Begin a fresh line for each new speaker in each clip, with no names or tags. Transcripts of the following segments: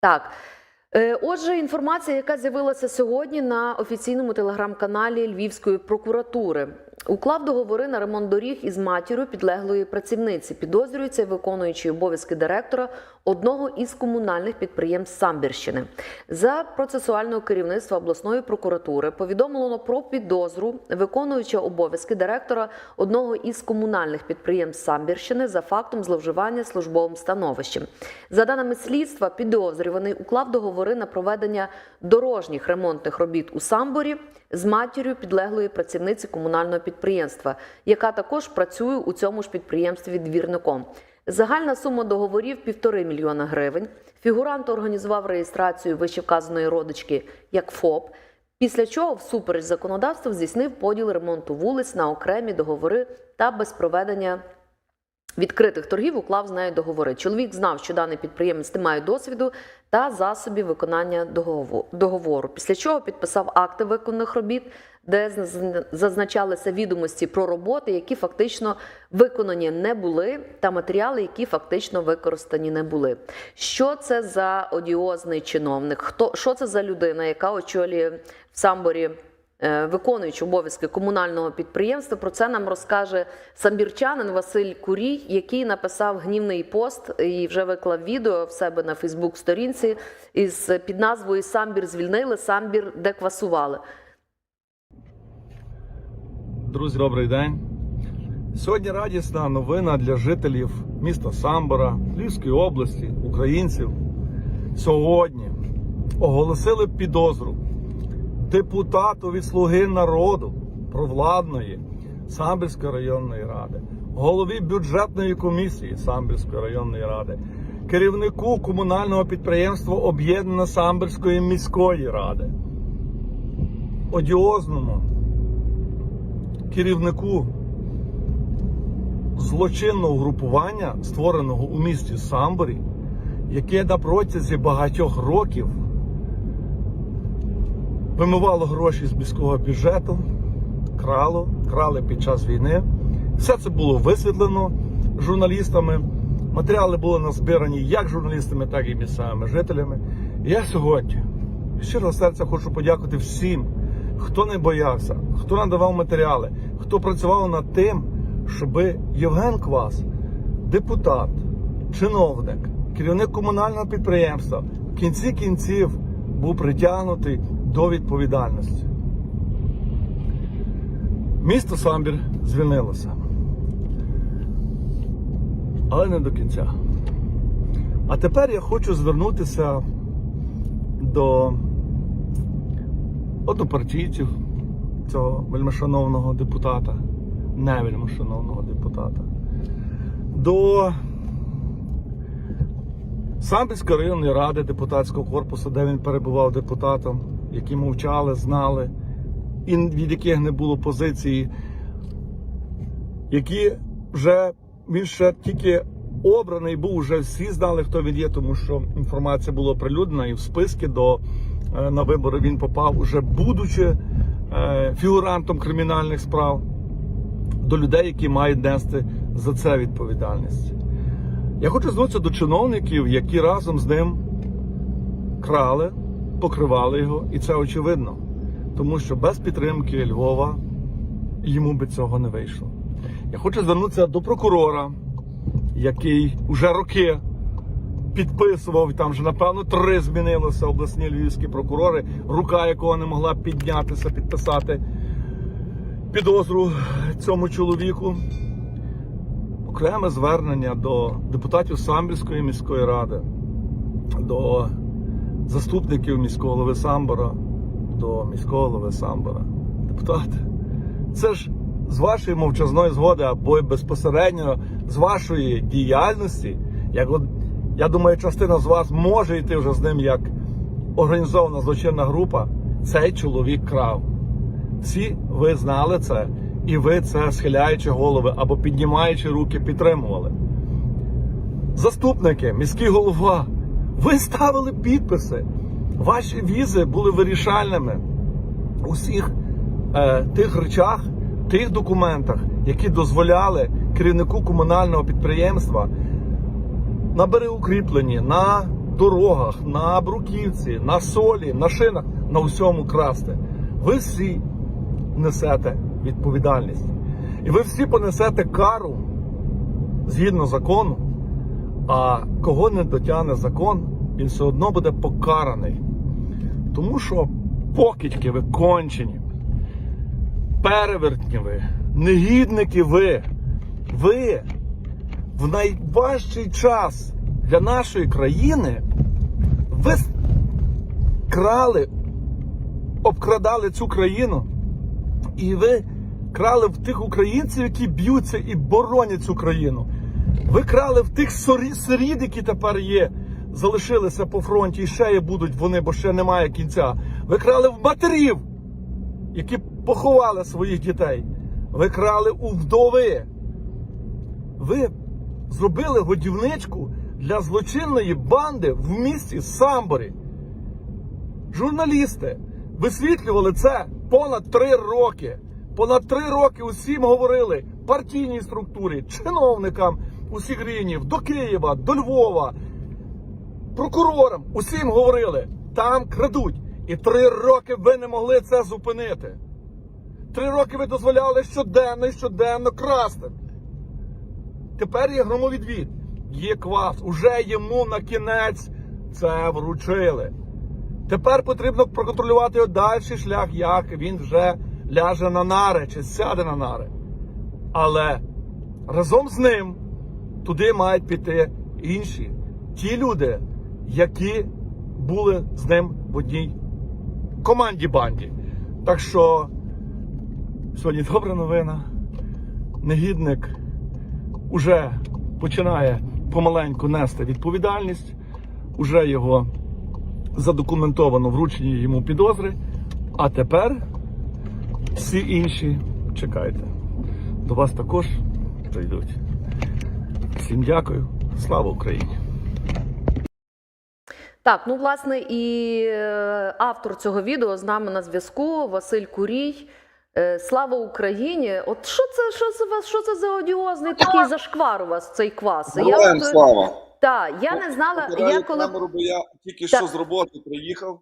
Так. Е, Отже, інформація, яка з'явилася сьогодні на офіційному телеграм-каналі Львівської прокуратури. Уклав договори на ремонт доріг із матір'ю підлеглої працівниці. Підозрюється виконуючий обов'язки директора одного із комунальних підприємств Самбірщини. За процесуального керівництва обласної прокуратури повідомлено про підозру виконуюча обов'язки директора одного із комунальних підприємств Самбірщини за фактом зловживання службовим становищем. За даними слідства, підозрюваний уклав договори на проведення дорожніх ремонтних робіт у Самборі з матір'ю підлеглої працівниці комунального підприємства, яка також працює у цьому ж підприємстві двірником. Загальна сума договорів півтори мільйона гривень. Фігурант організував реєстрацію вищевказаної родички як ФОП. Після чого, всупереч законодавству, здійснив поділ ремонту вулиць на окремі договори та без проведення відкритих торгів уклав з нею договори. Чоловік знав, що даний підприємець не має досвіду та засобів виконання договору. Після чого підписав акти виконаних робіт, де зазначалися відомості про роботи, які фактично виконані не були, та матеріали, які фактично використані не були. Що це за одіозний чиновник? Хто що це за людина, яка очолює в самборі? Е, Виконуючи обов'язки комунального підприємства, про це нам розкаже самбірчанин Василь Курій, який написав гнівний пост і вже виклав відео в себе на Фейсбук-сторінці із під назвою Самбір звільнили, самбір деквасували.
Друзі, добрий день. Сьогодні радісна новина для жителів міста Самбора, Львівської області, українців. Сьогодні оголосили підозру депутату від Слуги народу провладної Самбірської районної ради, голові бюджетної комісії Самбірської районної ради, керівнику комунального підприємства Об'єднана Самбірської міської ради, одіозному керівнику злочинного групування, створеного у місті Самборі, яке на протязі багатьох років вимивало гроші з міського бюджету, крало, крали під час війни. Все це було висвітлено журналістами. Матеріали були назбирані як журналістами, так і місцевими жителями. Я сьогодні щирого серця хочу подякувати всім, хто не боявся, хто надавав матеріали, хто працював над тим, щоб Євген Квас, депутат, чиновник, керівник комунального підприємства, в кінці кінців був притягнутий до відповідальності. Місто Самбір звільнилося. Але не до кінця. А тепер я хочу звернутися до однопартійців цього вельмишановного депутата, не вельмишановного депутата, до Самбірської районної ради депутатського корпусу, де він перебував депутатом, які мовчали, знали, і від яких не було позиції, які вже він ще тільки обраний був, вже всі знали, хто він є, тому що інформація була оприлюднена, і в списки до е, на вибори він попав, уже будучи е, фігурантом кримінальних справ, до людей, які мають нести за це відповідальність. Я хочу звернутися до чиновників, які разом з ним крали, покривали його, і це очевидно. Тому що без підтримки Львова йому би цього не вийшло. Я хочу звернутися до прокурора, який уже роки підписував, там вже, напевно, три змінилося обласні львівські прокурори, рука якого не могла піднятися, підписати підозру цьому чоловіку. Окреме звернення до депутатів Самбірської міської ради, до заступників міського голови Самбора, до міського голови Самбора. Депутати, це ж з вашої мовчазної згоди або безпосередньо з вашої діяльності, як от, я думаю, частина з вас може йти вже з ним як організована злочинна група, цей чоловік крав. Всі ви знали це, і ви це схиляючи голови або піднімаючи руки, підтримували. Заступники, міський голова, ви ставили підписи. Ваші візи були вирішальними у всіх е, тих речах, тих документах, які дозволяли керівнику комунального підприємства на берегоукріпленні, на
дорогах, на бруківці, на солі, на шинах, на всьому красти. Ви всі несете відповідальність. І ви всі понесете кару згідно закону. А кого не дотягне закон, він все одно буде покараний. Тому що покидьки ви кончені, перевертні ви, негідники ви. Ви в найважчий час для нашої країни ви крали, обкрадали цю країну. І ви крали в тих українців, які б'ються і боронять цю країну. Ви крали в тих сорі- сиріт, які тепер є, залишилися по фронті, і ще є будуть вони, бо ще немає кінця. Ви крали в матерів, які поховали своїх дітей. Ви крали у вдови. Ви зробили годівничку для злочинної банди в місті Самборі. Журналісти висвітлювали це понад три роки. Понад три роки усім говорили партійній структурі, чиновникам усіх рівнів, до Києва, до Львова, прокурорам. Усім говорили, там крадуть. І три роки ви не могли це зупинити. Три роки ви дозволяли щоденно і щоденно красти. Тепер є громовідвід, є квас, уже йому на кінець це вручили. Тепер потрібно проконтролювати його дальший шлях, як він вже ляже на нари чи сяде на нари. Але разом з ним туди мають піти інші, ті люди, які були з ним в одній команді банді. Так що сьогодні добра новина. Негідник уже починає помаленьку нести відповідальність, уже його задокументовано вручені йому підозри. А тепер всі інші чекайте. До вас також прийдуть. Всім дякую. Слава Україні!
Так, ну власне і е, автор цього відео з нами на зв'язку Василь Курій. Е, Слава Україні! От що це, що це вас? Що це за одіозний такий зашквар у вас цей квас?
Героям
я,
слава!
та, я не знала, я коли
камеру, бо я тільки
Так.
що з роботи приїхав.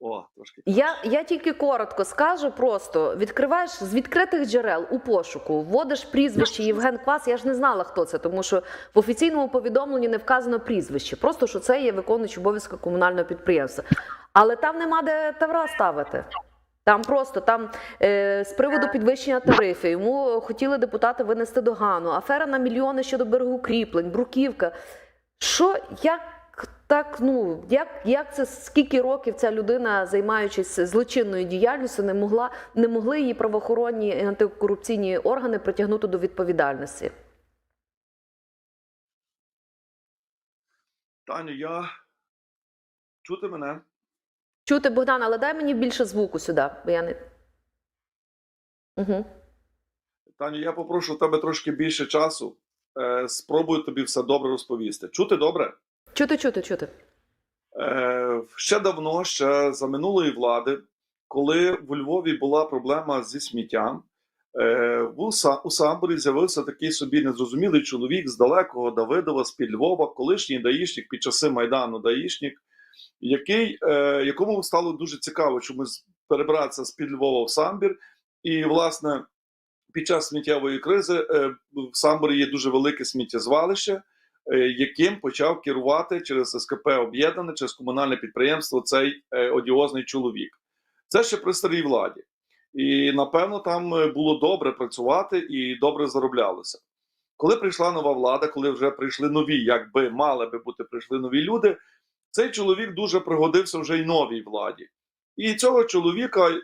О, трошки.
Я, я тільки коротко скажу просто: відкриваєш з відкритих джерел у пошуку, вводиш прізвище Євген Квас. Я ж не знала, хто це, тому що в офіційному повідомленні не вказано прізвище. Просто що це є виконуючий обов'язки комунального підприємства. Але там нема де тавра ставити. Там просто там е, з приводу підвищення тарифів йому хотіли депутати винести догану. Афера на мільйони щодо берегокріплень, бруківка. Що як так, ну як, як це скільки років ця людина, займаючись злочинною діяльністю, не могла не могли її правоохоронні антикорупційні органи притягнути до відповідальності?
Таню, я чути мене?
Чути Богдан, але дай мені більше звуку сюди, бо я не. Угу.
Таню, я попрошу у тебе трошки більше часу. Е, спробую тобі все добре розповісти. Чути добре?
Чути, чути, чути.
Е, ще давно, ще за минулої влади, коли в Львові була проблема зі сміттям, е, у Самборі з'явився такий собі незрозумілий чоловік з далекого Давидова, з-під Львова, колишній даїшник під часи Майдану даїшник, який, е, якому стало дуже цікаво чомусь перебратися з-під Львова в Самбір. І, власне, під час сміттєвої кризи в Самборі є дуже велике сміттєзвалище яким почав керувати через СКП об'єднане, через комунальне підприємство цей е, одіозний чоловік. Це ще при старій владі. І напевно там е, було добре працювати і добре зароблялося. Коли прийшла нова влада, коли вже прийшли нові, якби мали би бути прийшли нові люди, цей чоловік дуже пригодився вже й новій владі. І цього чоловіка, е,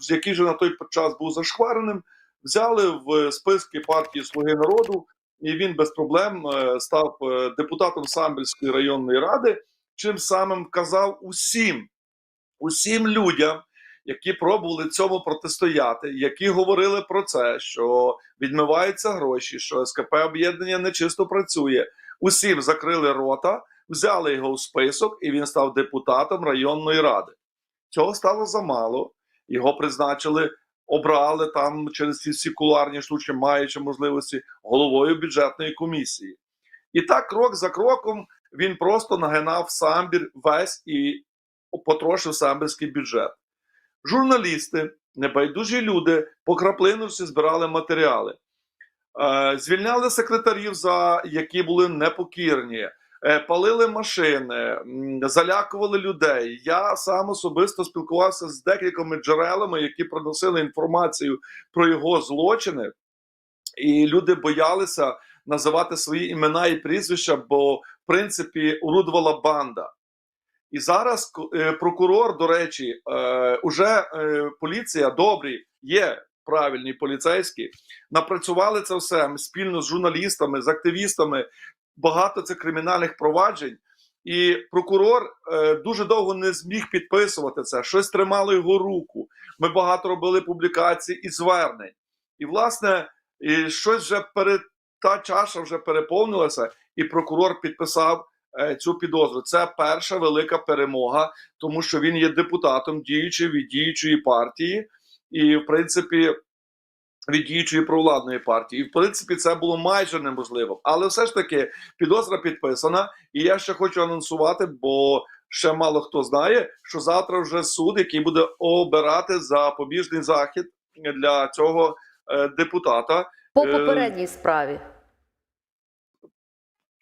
який вже на той час був зашквареним, взяли в списки партії Слуги народу і він без проблем е, став е, депутатом Самбірської районної ради, чим самим вказав усім, усім людям, які пробували цьому протистояти, які говорили про це, що відмиваються гроші, що СКП об'єднання нечисто працює. Усім закрили рота, взяли його в список, і він став депутатом районної ради. Цього стало замало. Його призначили обрали там через ці всі кулуарні штучки, маючи можливості головою бюджетної комісії. І так, крок за кроком, він просто нагинав самбір весь і потрошив самбірський бюджет. Журналісти, небайдужі люди по краплиночці збирали матеріали, Е, звільняли секретарів, за які були непокірні, палили машини, залякували людей. Я сам особисто спілкувався з декількома джерелами, які приносили інформацію про його злочини, і люди боялися називати свої імена і прізвища, бо в принципі орудувала банда. І зараз е, прокурор, до речі, е, уже е, поліція добрі, є правильні поліцейські, напрацювали це все спільно з журналістами, з активістами. Багато це кримінальних проваджень. І прокурор е, дуже довго не зміг підписувати це. Щось тримало його руку. Ми багато робили публікацій і звернень. І, власне, і щось вже перед та чаша вже переповнилася, і прокурор підписав е, цю підозру. Це перша велика перемога, тому що він є депутатом діючої від діючої партії, і в принципі. Від діючої провладної партії, і в принципі це було майже неможливо. Але все ж таки підозра підписана, і я ще хочу анонсувати, бо ще мало хто знає, що завтра вже суд, який буде обирати запобіжний захід для цього е, депутата.
По
Е,
попередній справі.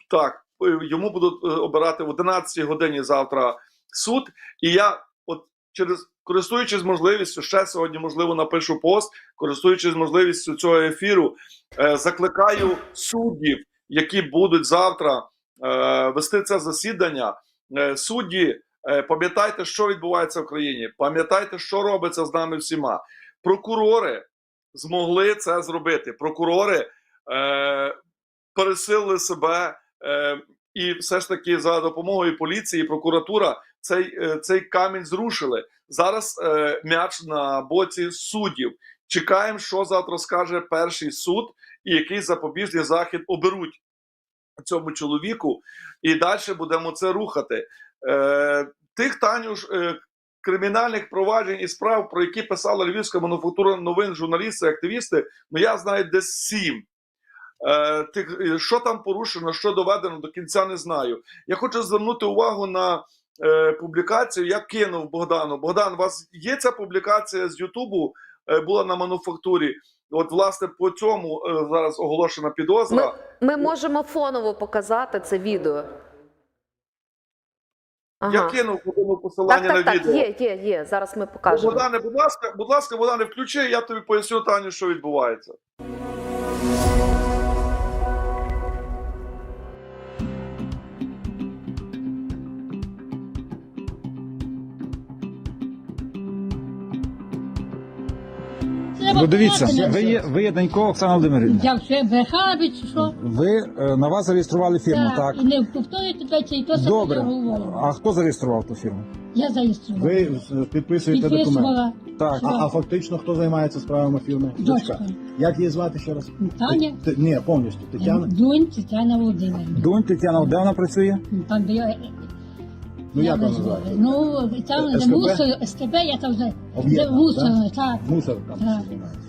Так, е, йому будуть е, обирати в 11 годині завтра суд. І я, от через користуючись можливістю, ще сьогодні можливо напишу пост, користуючись можливістю цього ефіру, е, закликаю суддів, які будуть завтра е, вести це засідання. Е, судді, пам'ятайте, що відбувається в країні, пам'ятайте, що робиться з нами всіма. Прокурори змогли це зробити. Прокурори е, пересилили себе. Е, і все ж таки за допомогою поліції прокуратура цей, е, цей камінь зрушили. Зараз е, м'яч на боці суддів. Чекаємо, що завтра скаже перший суд, і який запобіжний захід оберуть цьому чоловіку, і далі будемо це рухати. Е, тих Танюш е, кримінальних проваджень і справ, про які писала львівська мануфактура новин, журналісти, активісти, ну я знаю десь сім. Е, тих, е, що там порушено, що доведено до кінця, не знаю. Я хочу звернути увагу на е, публікацію. Я кинув Богдану. Богдан, у вас є ця публікація з Ютубу? Е, була на мануфактурі. От, власне, по цьому е, зараз оголошена підозра.
Ми можемо фоново показати це відео.
Я кинув Богдану посилання
Так, так,
на
так,
відео.
є, є, є. Зараз ми покажемо.
Богдане, будь ласка, будь ласка, Богдане, включи, я тобі поясню, Таню, що відбувається.
Ну дивіться, ви є, ви є Данько Оксана Володимирівна.
Я вже брехала би чи що?
Ви е, на вас зареєстрували фірму, так?
І не повторюйте дайте, і то саме
Добре.
говорю.
А хто зареєстрував ту фірму?
Я зареєструвала.
Ви е, підписуєте документ.
Підписувала
Так.
А, а фактично хто займається справами фірми?
дочка.
Як її звати ще раз?
Таня.
Ти- ти- ні, повністю. Тетяна.
Дунь Тетяна Володимирівна.
Дунь Тетяна, де вона працює?
Там де я...
Ну як вона називається?
Ну, там де мусор, СКБ, я там вже...
Об'єднана,
де мусор, так.
Мусор там
Так.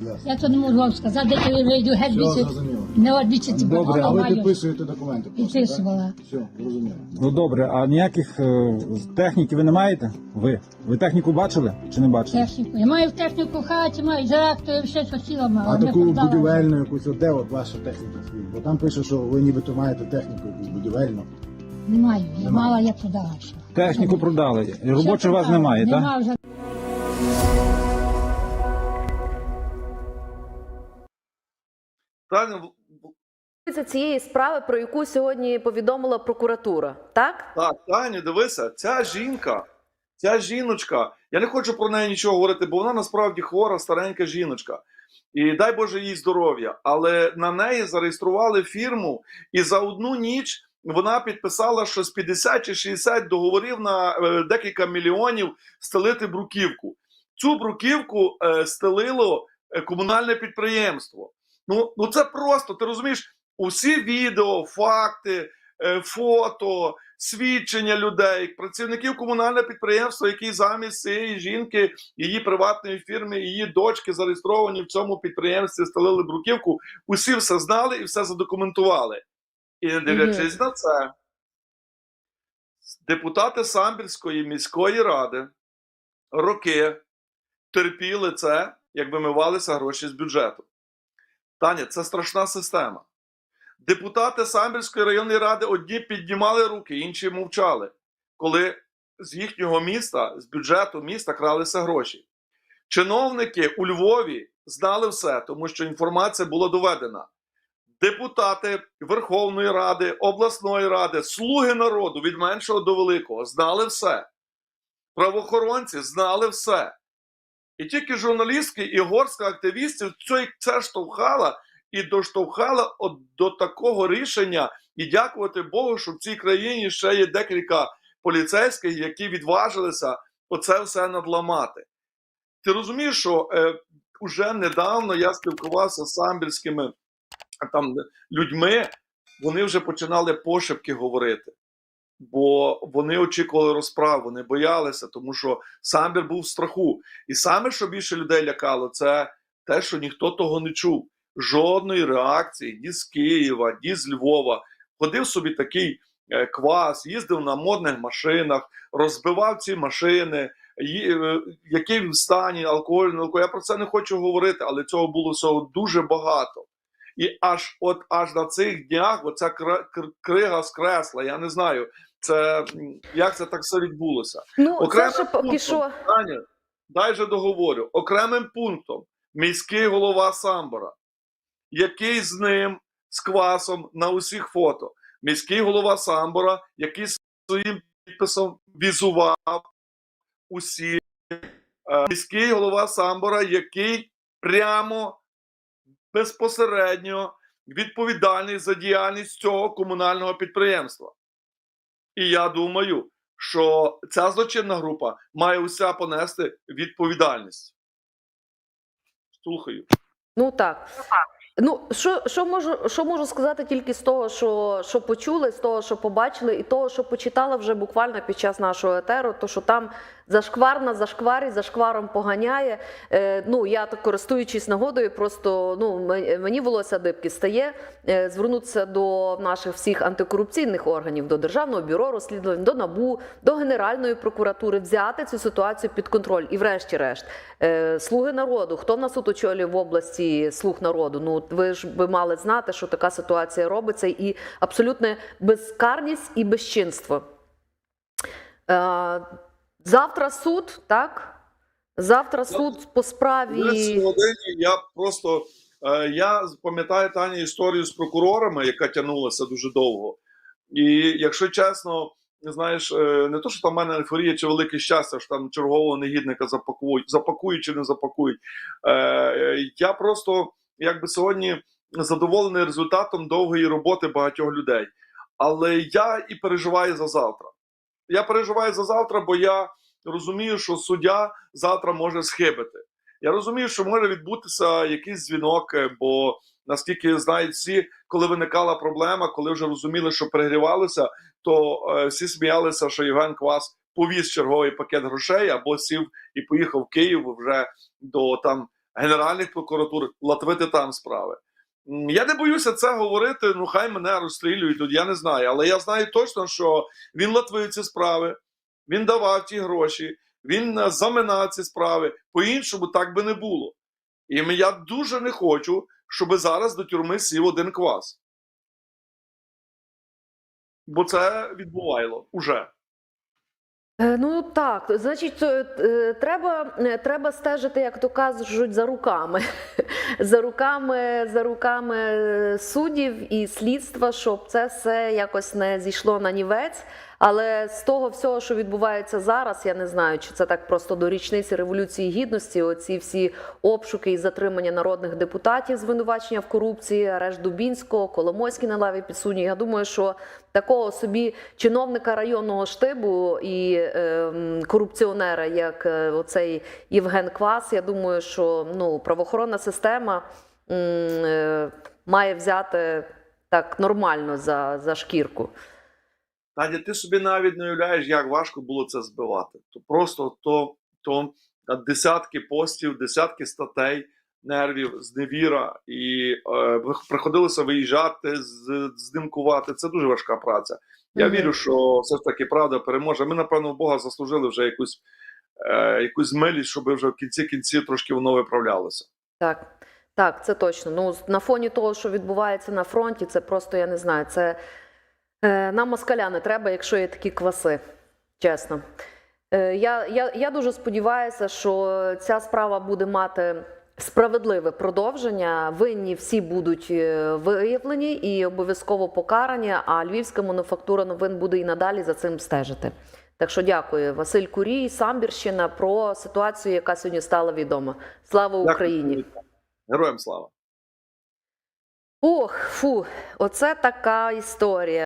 Ясно.
Я то не можу вам сказати, де я вийду геть
Все
більше.
зрозуміло.
Не одвічити, бо
Добре,
А ви підписуєте документи? просто, так?
Підписувала.
Все, зрозуміло.
Ну добре, а ніяких е, техніки ви не маєте? Ви? Ви техніку бачили чи не бачили?
Техніку. Я маю техніку в хаті, маю трактор, все, що хотіла мала.
А
Не
таку
продала.
будівельну якусь, от де от ваша техніка стоїть? Бо там пише, що ви нібито маєте техніку якусь будівельну.
Не
Немає.
мала, я продала. ще.
Техніку продали. І Робочого у вас немає, так?
Нема вже.
Таня,
Це цієї справи, про яку сьогодні повідомила прокуратура, так?
Так, Таню, дивися, ця жінка, ця жіночка, я не хочу про неї нічого говорити, бо вона насправді хвора, старенька жіночка. І дай Боже їй здоров'я. Але на неї зареєстрували фірму, і за одну ніч вона підписала, що з 50 чи 60 договорів на е, декілька мільйонів стелити бруківку. Цю бруківку е, стелило е, комунальне підприємство. Ну, ну це просто, ти розумієш, усі відео, факти, фото, свідчення людей, працівників комунального підприємства, які замість цієї жінки, її приватної фірми, її дочки зареєстровані в цьому підприємстві, стелили бруківку. Усі все знали і все задокументували. І не дивлячись на це, депутати Самбірської міської ради роки терпіли це, як вимивалися гроші з бюджету. Таня, це страшна система. Депутати Самбірської районної ради одні піднімали руки, інші мовчали, коли з їхнього міста, з бюджету міста кралися гроші. Чиновники у Львові знали все, тому що інформація була доведена. Депутати Верховної Ради, обласної ради, слуги народу від меншого до великого знали все. Правоохоронці знали все. І тільки журналістки і горстка активістів це, штовхала і доштовхала до такого рішення. І дякувати Богу, що в цій країні ще є декілька поліцейських, які відважилися оце все надламати. Ти розумієш, що е, уже недавно я спілкувався з самбірськими там людьми, вони вже починали пошепки говорити, бо вони очікували розправ, вони боялися, тому що самбір був в страху. І саме, що більше людей лякало, це те, що ніхто того не чув. Жодної реакції ні з Києва, ні з Львова. Ходив собі такий е, квас, їздив на модних машинах, розбивав ці машини, е, який в стані, алкоголь, не алкоголь. Я про це не хочу говорити, але цього було всього дуже багато. І аж от аж на цих днях оця крига скресла. Я не знаю, це як це так все відбулося.
Ну,
Окремо
це
пунктом.
що.
Таня, дай же договорю. Окремим пунктом міський голова Самбора, який з ним з квасом на усіх фото. Міський голова Самбора, який своїм підписом візував усі. Е, Міський голова Самбора, який прямо безпосередньо відповідальний за діяльність цього комунального підприємства. І я думаю, що ця злочинна група має уся понести відповідальність. Слухаю.
Ну так. Ну, що, що, можу, що можу сказати тільки з того, що, що почули, з того, що побачили, і того, що почитала вже буквально під час нашого етеру, то що там зашквар на зашкварі, зашкваром поганяє. Е, ну, я так користуючись нагодою, просто ну, мені волосся дибки стає е, звернутися до наших всіх антикорупційних органів, до Державного бюро розслідувань, до НАБУ, до Генеральної прокуратури, взяти цю ситуацію під контроль. І врешті-решт, е, слуги народу, хто в нас тут очолює в області слуг народу? Ну, ви ж би мали знати, що така ситуація робиться, і абсолютна безкарність і безчинство. Е, завтра суд, так? Завтра суд по справі.
Годині я просто е, я пам'ятаю Таня історію з прокурорами, яка тягнулася дуже довго. І якщо чесно, знаєш, е, не то, що там в мене ейфорія чи велике щастя, що там чергового негідника запакують, запакують чи не запакують. Е, е, я просто якби сьогодні задоволений результатом довгої роботи багатьох людей. Але я і переживаю за завтра. Я переживаю за завтра, бо я розумію, що суддя завтра може схибити. Я розумію, що може відбутися якийсь дзвінок, е, бо наскільки знають всі, коли виникала проблема, коли вже розуміли, що перегрівалося, то е, всі сміялися, що Євген Квас повіз черговий пакет грошей або сів і поїхав в Київ вже до там генеральних прокуратур латвити там справи. Я не боюся це говорити. Ну хай мене розстрілюють тут. Я не знаю, але я знаю точно, що він латвив ці справи, він давав ті гроші, він е, заминав ці справи. По-іншому так би не було. І я дуже не хочу, щоб зараз до тюрми сів один квас. Бо це відбувало уже.
Е, Ну так, значить, е, треба, е, треба стежити, як то кажуть, за руками. За руками, за руками суддів і слідства, щоб це все якось не зійшло на нівець. Але з того всього, що відбувається зараз, я не знаю, чи це так просто до річниці революції гідності. Оці всі обшуки і затримання народних депутатів, звинувачення в корупції, арешт Дубінського, Коломойський на лаві підсудні. Я думаю, що такого собі чиновника районного штибу і е, корупціонера, як е, оцей Євген Квас, я думаю, що ну правоохоронна система е, має взяти так нормально за, за шкірку.
Таня, ти собі навіть не уявляєш, як важко було це збивати. То просто то, то десятки постів, десятки статей, нервів, зневіра, і е, приходилося виїжджати, з- знімкувати. Це дуже важка праця. Я
Мгм.
вірю, що все ж таки правда переможе. Ми, напевно, в Бога заслужили вже якусь, е, якусь милість, щоб вже в кінці кінців трошки воно виправлялося.
Так, так, це точно. Ну, на фоні того, що відбувається на фронті, це просто я не знаю. Це нам москаля не треба, якщо є такі кваси. Чесно. Е, я, я, я дуже сподіваюся, що ця справа буде мати справедливе продовження. Винні всі будуть е, виявлені і обов'язково покарані. А Львівська мануфактура новин буде і надалі за цим стежити. Так що дякую, Василь Курій, Самбірщина про ситуацію, яка сьогодні стала відома. Слава Україні!
Героям слава!
Ох, фу, оце така історія.